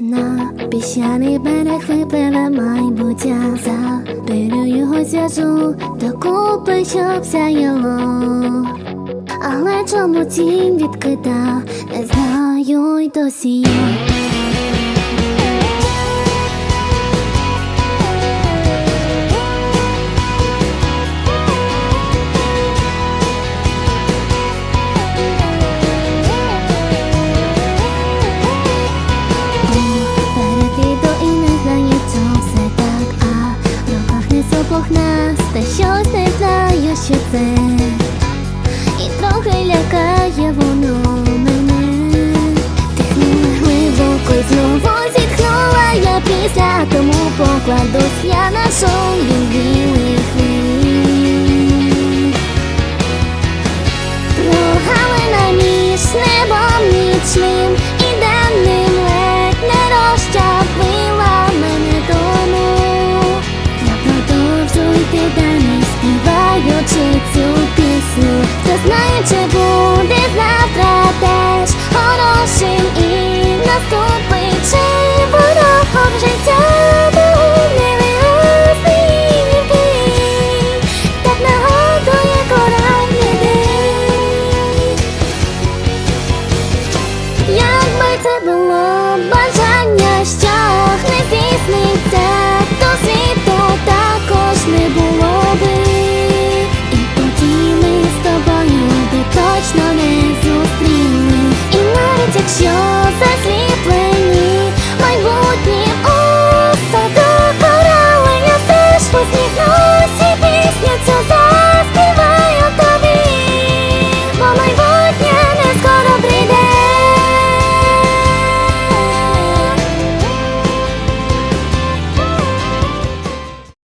На піщаний берег випливе майбуття За пилю його зв'яжу до купи, Але чому тінь відкрита, не й досі пухнасте, щось не знаю, що це. І трохи лякає воно мене. Вдихнула глибоко і знову зітхнула я після тому покладусь я на шум білих між небом нічним співаючи цю пісню, хто знає, чи буде завтра теж хорошим і наступний чи ворогом життя не виросний кораблі день. Якби це було бажання